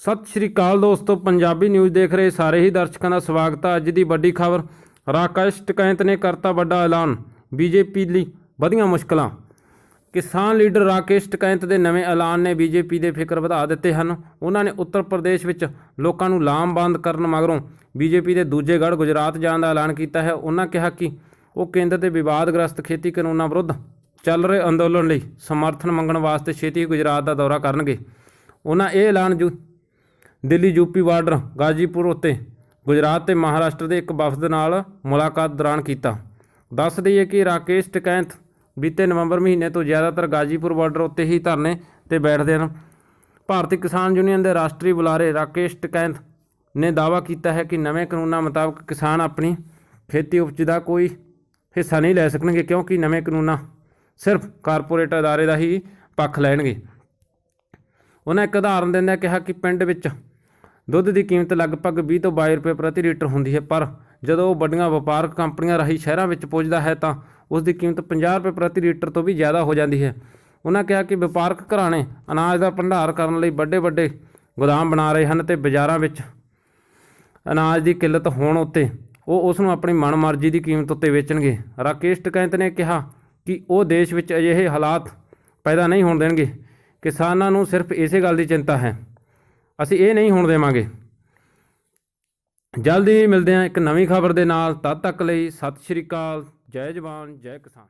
ਸਤਿ ਸ਼੍ਰੀ ਅਕਾਲ ਦੋਸਤੋ, ਪੰਜਾਬੀ ਨਿਊਜ਼ ਦੇਖ ਰਹੇ ਸਾਰੇ ਹੀ ਦਰਸ਼ਕਾਂ ਦਾ ਸਵਾਗਤ ਹੈ ਅੱਜ ਦੀ ਵੱਡੀ ਖਬਰ। ਰਾਕੇਸ਼ ਟਕੈਂਤ ਨੇ ਕਰਤਾ ਵੱਡਾ ਐਲਾਨ, ਬੀਜੇਪੀ ਲਈ ਵਧੀਆਂ ਮੁਸ਼ਕਲਾਂ। ਕਿਸਾਨ ਲੀਡਰ ਰਾਕੇਸ਼ ਟਕੈਂਤ ਦੇ ਨਵੇਂ ਐਲਾਨ ਨੇ ਬੀਜੇਪੀ ਦੇ ਫਿਕਰ ਵਧਾ ਦਿੱਤੇ ਹਨ। ਉਹਨਾਂ ਨੇ ਉੱਤਰ ਪ੍ਰਦੇਸ਼ ਵਿੱਚ ਲੋਕਾਂ ਨੂੰ ਲਾਮਬੰਦ ਕਰਨ ਮਗਰੋਂ ਬੀਜੇਪੀ ਦੇ ਦੂਜੇ ਗੜ ਗੁਜਰਾਤ ਜਾਣ ਦਾ ਐਲਾਨ ਕੀਤਾ ਹੈ। ਉਹਨਾਂ ਕਿਹਾ ਕਿ ਉਹ ਕੇਂਦਰ ਦੇ ਵਿਵਾਦਗ੍ਰਸਤ ਖੇਤੀ ਕਾਨੂੰਨਾਂ ਵਿਰੁੱਧ ਚੱਲ ਰਹੇ ਅੰਦੋਲਨ ਲਈ ਸਮਰਥਨ ਮੰਗਣ ਵਾਸਤੇ ਛੇਤੀ ਗੁਜਰਾਤ ਦਾ ਦੌਰਾ ਕਰਨਗੇ। ਉਹਨਾਂ ਇਹ ਐਲਾਨ ਜੂ ਦਿੱਲੀ ਯੂਪੀ ਬਾਰਡਰ, ਗਾਜ਼ੀਪੁਰ ਉੱਤੇ ਗੁਜਰਾਤ ਤੇ ਮਹਾਰਾਸ਼ਟਰ ਦੇ ਇੱਕ ਵਫਦ ਨਾਲ ਮੁਲਾਕਾਤ ਦੌਰਾਨ ਕੀਤਾ। ਦੱਸ ਦਈਏ ਕਿ ਰਾਕੇਸ਼ ਟਕੈਂਤ ਬੀਤੇ ਨਵੰਬਰ ਮਹੀਨੇ ਤੋਂ ਜ਼ਿਆਦਾਤਰ ਗਾਜ਼ੀਪੁਰ ਬਾਰਡਰ ਉੱਤੇ ਹੀ ਧਰਨੇ ਤੇ ਬੈਠਦੇ ਹਨ। ਭਾਰਤੀ ਕਿਸਾਨ ਯੂਨੀਅਨ ਦੇ ਰਾਸ਼ਟਰੀ ਬੁਲਾਰੇ ਰਾਕੇਸ਼ ਟਕੈਂਤ ਨੇ ਦਾਅਵਾ ਕੀਤਾ ਹੈ ਕਿ ਨਵੇਂ ਕਾਨੂੰਨਾਂ ਮੁਤਾਬਕ ਕਿਸਾਨ ਆਪਣੀ ਖੇਤੀ ਉਪਜ ਦਾ ਕੋਈ ਹਿੱਸਾ ਨਹੀਂ ਲੈ ਸਕਣਗੇ, ਕਿਉਂਕਿ ਨਵੇਂ ਕਾਨੂੰਨਾਂ ਸਿਰਫ ਕਾਰਪੋਰੇਟ ਅਦਾਰੇ ਦਾ ਹੀ ਪੱਖ ਲੈਣਗੇ। ਉਹਨਾਂ ਇੱਕ ਉਦਾਹਰਨ ਦਿੰਦਿਆਂ ਕਿਹਾ ਕਿ ਪਿੰਡ ਵਿੱਚ ਦੁੱਧ ਦੀ ਕੀਮਤ ਲਗਭਗ 20 ਤੋਂ 22 ਰੁਪਏ ਪ੍ਰਤੀ ਲੀਟਰ ਹੁੰਦੀ ਹੈ, ਪਰ ਜਦੋਂ ਉਹ ਵੱਡੀਆਂ ਵਪਾਰਕ ਕੰਪਨੀਆਂ ਰਾਹੀਂ ਸ਼ਹਿਰਾਂ ਵਿੱਚ ਪੁੱਜਦਾ ਹੈ ਤਾਂ ਉਸ ਦੀ ਕੀਮਤ 50 ਰੁਪਏ ਪ੍ਰਤੀ ਲੀਟਰ ਤੋਂ ਵੀ ਜ਼ਿਆਦਾ ਹੋ ਜਾਂਦੀ ਹੈ। ਉਹਨਾਂ ਕਿਹਾ ਕਿ ਵਪਾਰਕ ਘਰਾਣੇ ਅਨਾਜ ਦਾ ਭੰਡਾਰ ਕਰਨ ਲਈ ਵੱਡੇ ਵੱਡੇ ਗੋਦਾਮ ਬਣਾ ਰਹੇ ਹਨ ਤੇ ਬਾਜ਼ਾਰਾਂ ਵਿੱਚ ਅਨਾਜ ਦੀ ਕਿੱਲਤ ਹੋਣ ਉੱਤੇ ਉਹ ਉਸ ਨੂੰ ਆਪਣੀ ਮਨਮਰਜ਼ੀ ਦੀ ਕੀਮਤ ਉੱਤੇ ਵੇਚਣਗੇ। ਰਾਕੇਸ਼ ਟਕੈਂਤ ਨੇ ਕਿਹਾ ਕਿ ਉਹ ਦੇਸ਼ ਵਿੱਚ ਅਜਿਹੇ ਹਾਲਾਤ ਪੈਦਾ ਨਹੀਂ ਹੋਣ ਦੇਣਗੇ। ਕਿਸਾਨਾਂ ਨੂੰ ਸਿਰਫ ਇਸੇ ਗੱਲ ਦੀ ਚਿੰਤਾ ਹੈ ਅਸੀਂ ਇਹ ਨਹੀਂ ਹੋਣ ਦੇਵਾਂਗੇ। ਜਲਦੀ ਮਿਲਦੇ ਹਾਂ ਇੱਕ ਨਵੀਂ ਖਬਰ ਦੇ ਨਾਲ। ਤਦ ਤੱਕ ਲਈ ਸਤਿ ਸ਼੍ਰੀ ਅਕਾਲ। ਜੈ ਜਵਾਨ, ਜੈ ਕਿਸਾਨ।